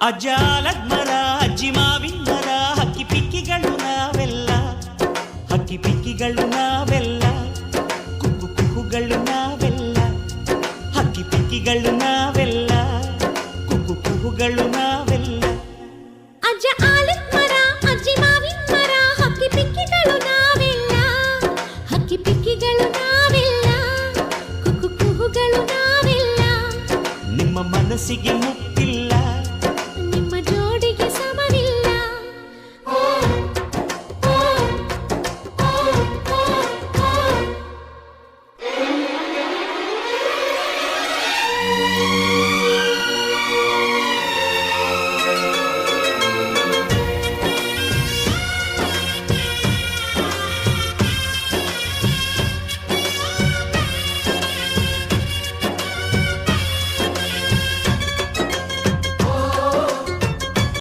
ಅಜಾಲಗ್ನರ ಅಜ್ಜಿಮಾವಿನ್ನರ ಹಕ್ಕಿ ಪಿಕ್ಕಿಗಳು ನಾವೆಲ್ಲ ಹಕ್ಕಿ ಪಿಕ್ಕಿಗಳು ನಾವೆಲ್ಲ ಕುಕ್ಕು ಕುಹುಗಳು ನಾವೆಲ್ಲ ಹಕ್ಕಿ ಪಿಕ್ಕಿಗಳು ನಾವೆಲ್ಲ ಕುಕ್ಕು ಕುಹುಗಳು ನಾವೆಲ್ಲ ಅಜ್ಜ ಅಜ್ಜಿ ಮಾವಿನ್ಮರ ಹಕ್ಕಿ ಪಿಕ್ಕಿಗಳು ನಾವೆಲ್ಲ ಹಕ್ಕಿ ಪಿಕ್ಕಿಗಳು ನಾವೆಲ್ಲ ಕುಕ್ಕು ಕುಹುಗಳು ನಾವೆಲ್ಲ ನಿಮ್ಮ ಮನಸ್ಸಿಗೆ ಮುಕ್ತಿಲ್ಲ Música